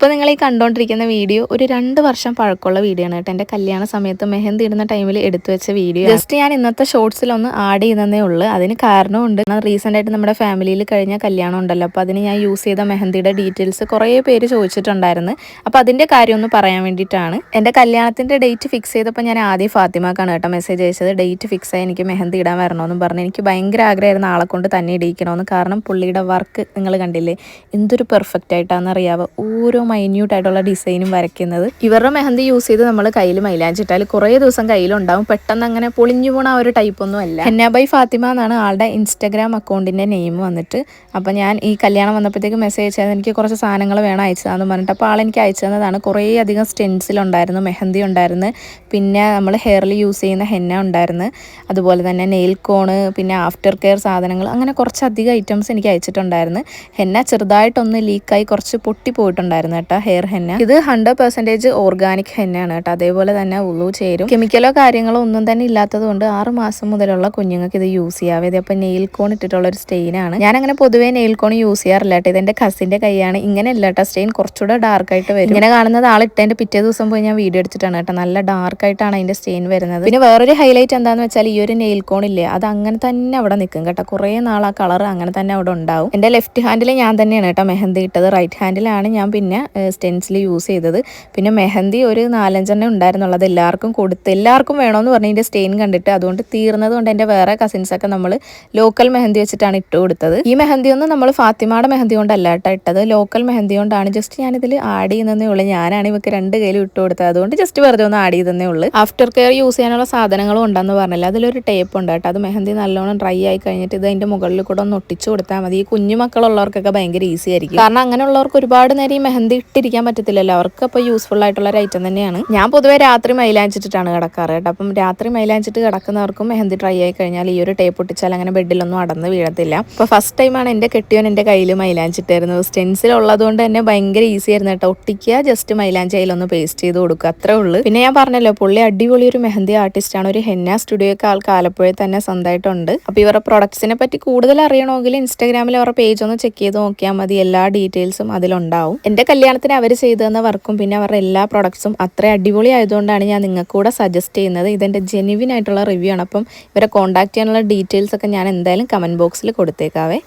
ഇപ്പോൾ നിങ്ങൾ ഈ കണ്ടുകൊണ്ടിരിക്കുന്ന വീഡിയോ ഒരു രണ്ട് വർഷം പഴക്കമുള്ള വീഡിയോ ആണ് കേട്ടോ. എന്റെ കല്യാണ സമയത്ത് മെഹന്തി ഇടുന്ന ടൈമിൽ എടുത്തു വെച്ച വീഡിയോ ജസ്റ്റ് ഞാൻ ഇന്നത്തെ ഷോർട്സിലൊന്ന് ആഡ് ചെയ്യുന്നതേ ഉള്ളൂ. അതിന് കാരണമുണ്ട്. റീസെന്റ് ആയിട്ട് നമ്മുടെ ഫാമിലിയിൽ കഴിഞ്ഞ കല്യാണം ഉണ്ടല്ലോ. അപ്പോൾ അതിന് ഞാൻ യൂസ് ചെയ്ത മെഹന്തിയുടെ ഡീറ്റെയിൽസ് കുറേ പേര് ചോദിച്ചിട്ടുണ്ടായിരുന്നു. അപ്പോൾ അതിന്റെ കാര്യം ഒന്ന് പറയാൻ വേണ്ടിയിട്ടാണ്. എന്റെ കല്യാണത്തിന്റെ ഡേറ്റ് ഫിക്സ് ചെയ്തപ്പോൾ ഞാൻ ആദ്യം ഫാത്തിമാക്കാണ് കേട്ടോ മെസ്സേജ് അയച്ചത്. ഡേറ്റ് ഫിക്സ് ആയി എനിക്ക് മെഹന്തി ഇടാൻ വരണമെന്നും പറഞ്ഞ്. എനിക്ക് ഭയങ്കര ആഗ്രഹമായിരുന്നു ആളെ കൊണ്ട് തന്നെ ഇടിയിക്കണമെന്ന്. കാരണം പുള്ളിയുടെ വർക്ക് നിങ്ങൾ കണ്ടില്ലേ? എന്തൊരു പെർഫെക്റ്റ് ആയിട്ടാണെന്ന് അറിയാവുക ഓരോ മൈന്യൂട്ട് ആയിട്ടുള്ള ഡിസൈനും വരയ്ക്കുന്നത്. ഇവരുടെ മെഹന്തി യൂസ് ചെയ്ത് നമ്മൾ കയ്യിൽ മൈലാഞ്ചിട്ടാൽ കുറേ ദിവസം കയ്യിലുണ്ടാവും. പെട്ടെന്ന് അങ്ങനെ പൊളിഞ്ഞു പോണ ഒരു ടൈപ്പ് ഒന്നും അല്ല. ഹെന്നാബൈ ഫാത്തിമ എന്നാണ് ആളുടെ ഇൻസ്റ്റാഗ്രാം അക്കൗണ്ടിന്റെ നെയിം വന്നിട്ട്. അപ്പോൾ ഞാൻ ഈ കല്യാണം വന്നപ്പോഴത്തേക്ക് മെസ്സേജ് അയച്ചത് എനിക്ക് കുറച്ച് സാധനങ്ങൾ വേണം അയച്ചതാന്ന് പറഞ്ഞിട്ട്. അപ്പോൾ ആളെനിക്ക് അയച്ചു തന്നതാണ്. കുറേ അധികം സ്റ്റെൻസിൽ ഉണ്ടായിരുന്നു മെഹന്തി ഉണ്ടായിരുന്നു. പിന്നെ നമ്മൾ ഹെയറിൽ യൂസ് ചെയ്യുന്ന ഹെന്ന ഉണ്ടായിരുന്നു. അതുപോലെ തന്നെ നെയിൽ കോണ് പിന്നെ ആഫ്റ്റർ കെയർ സാധനങ്ങൾ അങ്ങനെ കുറച്ചധികം ഐറ്റംസ് എനിക്ക് അയച്ചിട്ടുണ്ടായിരുന്നു. ഹെന്ന ചെറുതായിട്ടൊന്ന് ലീക്കായി കുറച്ച് പൊട്ടി പോയിട്ടുണ്ടായിരുന്നു കേട്ടോ ഹെയർ ഹെന്ന ഇത് ഹൺഡ്രഡ് പെർസെന്റേജ് ഓർഗാനിക് ഹെന്നയാണ് കേട്ടോ. അതേപോലെ തന്നെ ഉള്ളു ചേരും. കെമിക്കലോ കാര്യങ്ങളോ ഒന്നും തന്നെ ഇല്ലാത്തത് കൊണ്ട് ആറ് മാസം മുതലുള്ള കുഞ്ഞുങ്ങൾക്ക് ഇത് യൂസ് ചെയ്യാവേ ഇതിപ്പോൾ നെയിൽ കോൺ ഇട്ടിട്ടുള്ള ഒരു സ്റ്റെയിൻ ആണ്. ഞാൻ അങ്ങനെ പൊതുവേ നെയിൽ കോൺ യൂസ് ചെയ്യാറില്ല കേട്ടോ. ഇതെന്റെ കസിന്റെ കൈയാണ്. ഇങ്ങനെ അല്ല കേട്ടോ. സ്റ്റെയിൻ കുറച്ചുകൂടെ ഡാർക്ക് ആയിട്ട് വരും. ഇങ്ങനെ കാണുന്നത് ആൾ ഇട്ടതിന്റെ പിറ്റേ ദിവസം പോയി ഞാൻ വീഡിയോ എടുത്തിട്ടാണ് കേട്ടോ. നല്ല ഡാർക്ക് ആയിട്ടാണ് അതിന്റെ സ്റ്റെയിൻ വരുന്നത്. പിന്നെ വേറൊരു ഹൈലൈറ്റ് എന്താണെന്ന് വെച്ചാൽ ഈ ഒരു നെയിൽ കോൺ ഇല്ലേ? അത് അങ്ങനെ തന്നെ അവിടെ നിൽക്കും കേട്ടോ. കുറേ നാൾ ആ കളർ അങ്ങനെ തന്നെ അവിടെ ഉണ്ടാവും. എന്റെ ലെഫ്റ്റ് ഹാൻഡിൽ ഞാൻ തന്നെയാണ് കേട്ടോ മെഹന്തി ഇട്ടത്. റൈറ്റ് ഹാൻഡിലാണ് ഞാൻ പിന്നെ സ്റ്റെൻസിൽ യൂസ് ചെയ്തത്. പിന്നെ മെഹന്തി ഒരു നാലഞ്ചെണ്ണം ഉണ്ടായിരുന്നുള്ളത് എല്ലാവർക്കും കൊടുത്ത് എല്ലാവർക്കും വേണമെന്ന് പറഞ്ഞ് ഇതിന്റെ സ്റ്റെയിൻ കണ്ടിട്ട് അതുകൊണ്ട് തീർന്നത് കൊണ്ട് എന്റെ വേറെ കസിൻസൊക്കെ നമ്മൾ ലോക്കൽ മെഹന്തി വെച്ചിട്ടാണ് ഇട്ട് കൊടുത്തത്. ഈ മെഹന്തി ഒന്നും നമ്മൾ ഫാത്തിമയുടെ മെഹന്തി കൊണ്ടല്ല കേട്ടോ ഇട്ടത്. ലോക്കൽ മെഹന്തി കൊണ്ടാണ് ജസ്റ്റ് ഞാനിതിൽ ആഡ് ചെയ്യുന്നതേ ഉള്ളൂ. ഞാനാണ് ഇവർക്ക് രണ്ട് കയ്യിലും ഇട്ട് കൊടുത്തത്. അതുകൊണ്ട് ജസ്റ്റ് വെറുതെ ഒന്ന് ആഡ് ചെയ്തതേ ഉള്ളൂ. ആഫ്റ്റർ കെയർ യൂസ് ചെയ്യാനുള്ള സാധനങ്ങളും ഉണ്ടെന്ന് പറഞ്ഞില്ല. അതിലൊരു ടേപ്പ് ഉണ്ട് കേട്ടോ. അത് മെഹന്തി നല്ലോണം ഡ്രൈ ആയി കഴിഞ്ഞിട്ട് ഇത് അതിന്റെ മുകളിൽ കൂടെ ഒന്ന് ഒട്ടിച്ചു കൊടുത്താൽ മതി. ഈ കുഞ്ഞു മക്കളുള്ളവർക്കൊക്കെ ഭയങ്കര ഈസി ആയിരിക്കും. കാരണം അങ്ങനെയുള്ളവർക്ക് ഒരുപാട് നേരം ഈ മെഹന്തി ഇട്ടിരിക്കാൻ പറ്റത്തില്ലല്ലോ. അവർക്ക് അപ്പോൾ യൂസ്ഫുൾ ആയിട്ടുള്ള ഒരു ഐറ്റം തന്നെയാണ്. ഞാൻ പൊതുവേ രാത്രി മൈലാഞ്ചിട്ടിട്ടാണ് കിടക്കാറ് കേട്ടോ. അപ്പം രാത്രി മൈലാഞ്ചിട്ട് കിടക്കുന്നവർക്കും മെഹന്തി ട്രൈ ആയി കഴിഞ്ഞാൽ ഈ ഒരു ടേപ്പ് ഒട്ടിച്ചാൽ അങ്ങനെ ബെഡിലൊന്നും അടന്ന് വീഴത്തില്ല. അപ്പോൾ ഫസ്റ്റ് ടൈമാണ് എന്റെ കെട്ടിയോൻ എന്റെ കയ്യിൽ മൈലാഞ്ചിട്ടായിരുന്നത് സ്റ്റെൻസിൽ ഉള്ളതുകൊണ്ട് തന്നെ ഭയങ്കര ഈസി ആയിരുന്നു കേട്ടോ. ഒട്ടിക്കുക ജസ്റ്റ് മൈലാഞ്ചി അതിലൊന്ന് പേസ്റ്റ് ചെയ്ത് കൊടുക്കുക. അത്രേ ഉള്ളൂ. പിന്നെ ഞാൻ പറഞ്ഞല്ലോ പുള്ളി അടിപൊളി ഒരു മെഹന്തി ആർട്ടിസ്റ്റ് ആണ്. ഒരു ഹെന്ന സ്റ്റുഡിയോ ഒക്കെ ആൾക്ക് ആലപ്പുഴയിൽ തന്നെ സ്വന്തമായിട്ടുണ്ട്. അപ്പോൾ ഇവരുടെ പ്രൊഡക്ട്സിനെ പറ്റി കൂടുതൽ അറിയണമെങ്കിൽ ഇൻസ്റ്റാഗ്രാമിൽ അവരുടെ പേജ് ഒന്ന് ചെക്ക് ചെയ്ത് നോക്കിയാൽ മതി. എല്ലാ ഡീറ്റെയിൽസും അതിലുണ്ടാവും. എന്റെ കല്യാണത്തിന് അവർ ചെയ്തു തന്ന വർക്കും പിന്നെ അവരുടെ എല്ലാ പ്രൊഡക്ട്സും അത്ര അടിപൊളി ആയതുകൊണ്ടാണ് ഞാൻ നിങ്ങൾക്ക് കൂടെ സജസ്റ്റ് ചെയ്യുന്നത്. ഇതെന്റെ ജെനുവിൻ ആയിട്ടുള്ള റിവ്യൂ ആണ്. അപ്പം ഇവരെ കോൺടാക്ട് ചെയ്യാനുള്ള ഡീറ്റെയിൽസ് ഒക്കെ ഞാൻ എന്തായാലും കമന്റ് ബോക്സിൽ കൊടുത്തേക്കാവേ.